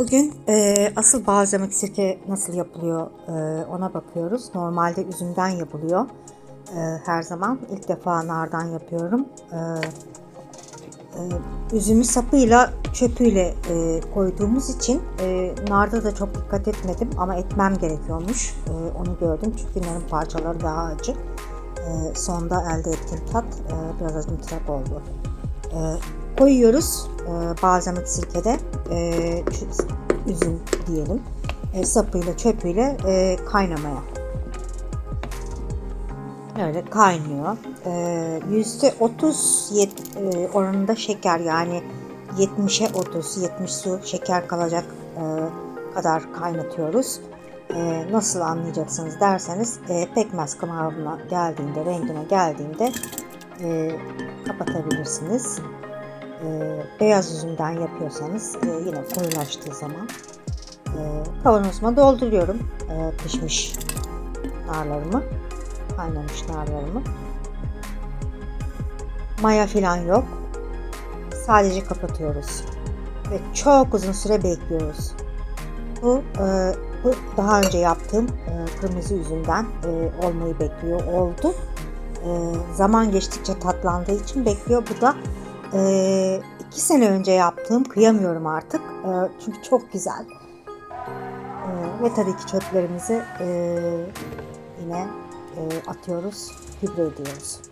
Bugün e, asıl balzamik sirke nasıl yapılıyor e, ona bakıyoruz. Normalde üzümden yapılıyor e, her zaman. İlk defa nardan yapıyorum. E, e, üzümü sapıyla çöpüyle e, koyduğumuz için e, narda da çok dikkat etmedim ama etmem gerekiyormuş. E, onu gördüm çünkü narın parçaları daha acı. E, sonda elde ettiğim tat e, biraz acımtırak oldu. E, koyuyoruz e, balzamik sirkede e, üzüm diyelim e, sapıyla çöpüyle e, kaynamaya. Öyle kaynıyor. Ee, Yüzde 30 yet- e, oranında şeker yani 70'e 30, 70 su şeker kalacak e, kadar kaynatıyoruz. E, nasıl anlayacaksınız derseniz e, pekmez kıvamına geldiğinde, rengine geldiğinde e, kapatabilirsiniz. E, beyaz üzümden yapıyorsanız e, yine koyulaştığı zaman e, kavanozuma dolduruyorum e, pişmiş narlarımı kaynamış narlarımı. Maya filan yok. Sadece kapatıyoruz. Ve çok uzun süre bekliyoruz. Bu, bu daha önce yaptığım kırmızı üzümden olmayı bekliyor oldu. Zaman geçtikçe tatlandığı için bekliyor. Bu da e, iki sene önce yaptığım kıyamıyorum artık. E, çünkü çok güzel. E, ve tabii ki çöplerimizi e, yine e, atıyoruz, gübre ediyoruz.